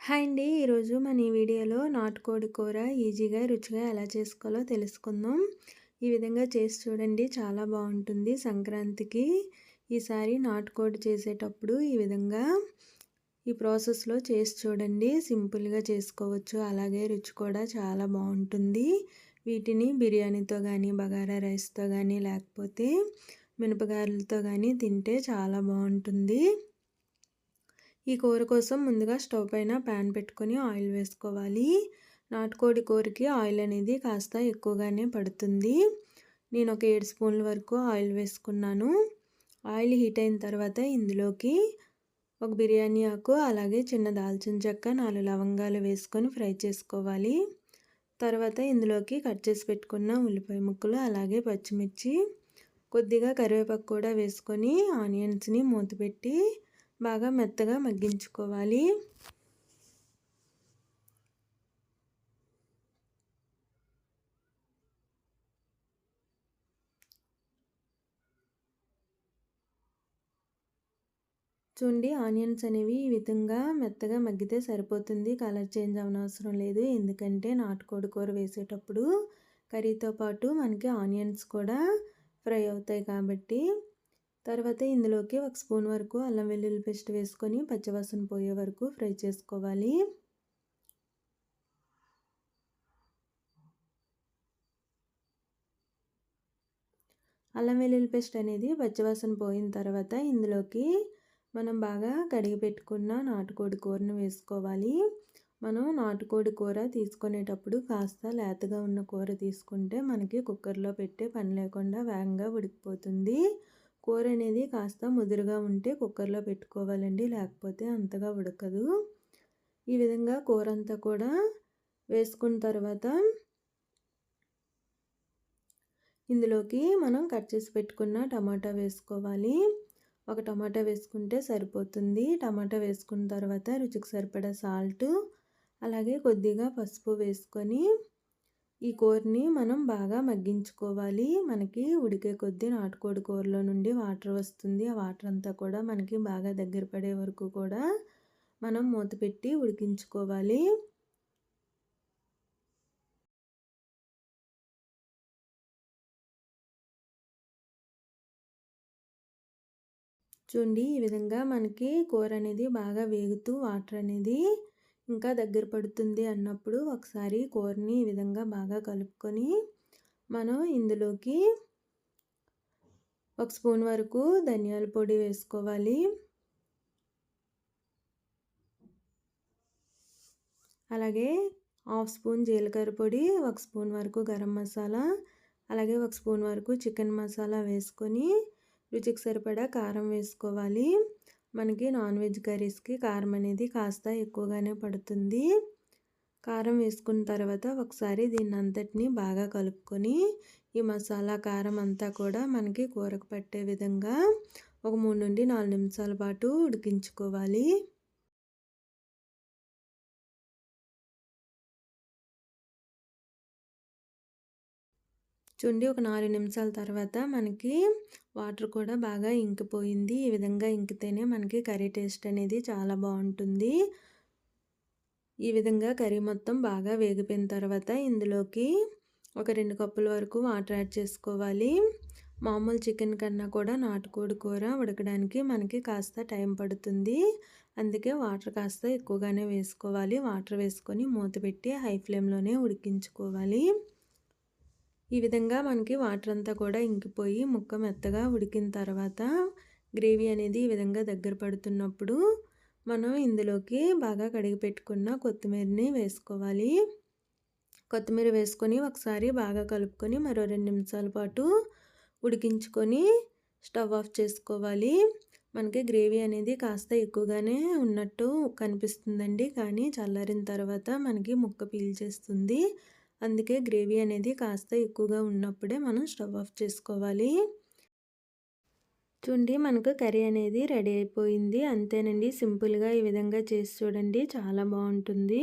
Hi అండి. ఈరోజు మన ఈ వీడియోలో నాటుకోడి కూర ఈజీగా రుచిగా ఎలా చేసుకోవాలో తెలుసుకుందాం. ఈ విధంగా చేసి చూడండి. చాలా బాగుంటుంది సంక్రాంతికి. ఈసారి నాటుకోడి చేసేటప్పుడు ఈ విధంగా ఈ ప్రాసెస్లో చేసి చూడండి. సింపుల్గా చేసుకోవచ్చు. అలాగే రుచి కూడా చాలా బాగుంటుంది. వీటిని బిర్యానీతో కానీ బగారా రైస్తో కానీ లేకపోతే మినపగారులతో కానీ తింటే చాలా బాగుంటుంది. ఈ కూర కోసం ముందుగా స్టవ్ పైన ప్యాన్ పెట్టుకొని ఆయిల్ వేసుకోవాలి. నాటుకోడి కూరకి ఆయిల్ అనేది కాస్త ఎక్కువగానే పడుతుంది. నేను ఒక ఏడు స్పూన్ల వరకు ఆయిల్ వేసుకున్నాను. ఆయిల్ హీట్ అయిన తర్వాత ఇందులోకి ఒక బిర్యానీ ఆకు అలాగే చిన్న దాల్చిన చెక్క నాలుగు లవంగాలు వేసుకొని ఫ్రై చేసుకోవాలి. తర్వాత ఇందులోకి కట్ చేసి పెట్టుకున్న ఉల్లిపాయ ముక్కలు అలాగే పచ్చిమిర్చి కొద్దిగా కరివేపాకు కూడా వేసుకొని ఆనియన్స్ని మూతపెట్టి బాగా మెత్తగా మగ్గించుకోవాలి. చూడండి ఆనియన్స్ అనేవి ఈ విధంగా మెత్తగా మగ్గితే సరిపోతుంది. కలర్ చేంజ్ అవనవసరం లేదు. ఎందుకంటే నాటుకోడి కూర వేసేటప్పుడు కర్రీతో పాటు మనకి ఆనియన్స్ కూడా ఫ్రై అవుతాయి కాబట్టి తర్వాత ఇందులోకి ఒక స్పూన్ వరకు అల్లం వెల్లుల్లి పేస్ట్ వేసుకొని పచ్చివాసన పోయే వరకు ఫ్రై చేసుకోవాలి. అల్లం వెల్లుల్లి పేస్ట్ అనేది పచ్చివాసన పోయిన తర్వాత ఇందులోకి మనం బాగా కడిగి పెట్టుకున్న నాటుకోడి కూరను వేసుకోవాలి. మనం నాటుకోడి కూర తీసుకునేటప్పుడు కాస్త లేతగా ఉన్న కూర తీసుకుంటే మనకి కుక్కర్లో పెట్టే పని లేకుండా వేగంగా ఉడికిపోతుంది. కూర అనేది కాస్త ముదురుగా ఉంటే కుక్కర్లో పెట్టుకోవాలండి లేకపోతే అంతగా ఉడకదు. ఈ విధంగా కూర అంతా కూడా వేసుకున్న తర్వాత ఇందులోకి మనం కట్ చేసి పెట్టుకున్న టమాటా వేసుకోవాలి. ఒక టమాటా వేసుకుంటే సరిపోతుంది. టమాటా వేసుకున్న తర్వాత రుచికి సరిపడా సాల్ట్ అలాగే కొద్దిగా పసుపు వేసుకొని ఈ కూరని మనం బాగా మగ్గించుకోవాలి. మనకి ఉడికే కొద్దీ నాటుకోడి కూరలో నుండి వాటర్ వస్తుంది. ఆ వాటర్ అంతా కూడా మనకి బాగా దగ్గర పడే వరకు కూడా మనం మూత పెట్టి ఉడికించుకోవాలి. చూడండి ఈ విధంగా మనకి కూర అనేది బాగా వేగుతూ వాటర్ అనేది ఇంకా దగ్గర పడుతుంది అన్నప్పుడు ఒకసారి కూరని ఈ విధంగా బాగా కలుపుకొని మనం ఇందులోకి ఒక స్పూన్ వరకు ధనియాల పొడి వేసుకోవాలి. అలాగే హాఫ్ స్పూన్ జీలకర్ర పొడి ఒక స్పూన్ వరకు గరం మసాలా అలాగే ఒక స్పూన్ వరకు చికెన్ మసాలా వేసుకొని రుచికి సరిపడా కారం వేసుకోవాలి. మనకి నాన్ వెజ్ కర్రీస్కి కారం అనేది కాస్త ఎక్కువగానే పడుతుంది. కారం వేసుకున్న తర్వాత ఒకసారి దీన్ని అంతటిని బాగా కలుపుకొని ఈ మసాలా కారం అంతా కూడా మనకి కూరకు పట్టే విధంగా ఒక మూడు నుండి నాలుగు నిమిషాల పాటు ఉడికించుకోవాలి. చూడండి ఒక నాలుగు నిమిషాల తర్వాత మనకి వాటర్ కూడా బాగా ఇంకిపోయింది. ఈ విధంగా ఇంకితేనే మనకి కర్రీ టేస్ట్ అనేది చాలా బాగుంటుంది. ఈ విధంగా కర్రీ మొత్తం బాగా వేగిపోయిన తర్వాత ఇందులోకి ఒక రెండు కప్పుల వరకు వాటర్ యాడ్ చేసుకోవాలి. మామూలు చికెన్ కన్నా కూడా నాటుకోడి కూర ఉడకడానికి మనకి కాస్త టైం పడుతుంది. అందుకే వాటర్ కాస్త ఎక్కువగానే వేసుకోవాలి. వాటర్ వేసుకొని మూత పెట్టి హై ఫ్లేమ్లోనే ఉడికించుకోవాలి. ఈ విధంగా మనకి వాటర్ అంతా కూడా ఇంకిపోయి ముక్క మెత్తగా ఉడికిన తర్వాత గ్రేవీ అనేది ఈ విధంగా దగ్గర పడుతున్నప్పుడు మనం ఇందులోకి బాగా కడిగి పెట్టుకున్న కొత్తిమీరని వేసుకోవాలి. కొత్తిమీర వేసుకొని ఒకసారి బాగా కలుపుకొని మరో రెండు నిమిషాల పాటు ఉడికించుకొని స్టవ్ ఆఫ్ చేసుకోవాలి. మనకి గ్రేవీ అనేది కాస్త ఎక్కువగానే ఉన్నట్టు కనిపిస్తుందండి. కానీ చల్లారిన తర్వాత మనకి ముక్క పీల్చేస్తుంది. అందుకే గ్రేవీ అనేది కాస్త ఎక్కువగా ఉన్నప్పుడే మనం స్టవ్ ఆఫ్ చేసుకోవాలి. చూడండి మనకు కర్రీ అనేది రెడీ అయిపోయింది. అంతేనండి సింపుల్గా ఈ విధంగా చేసి చూడండి. చాలా బాగుంటుంది.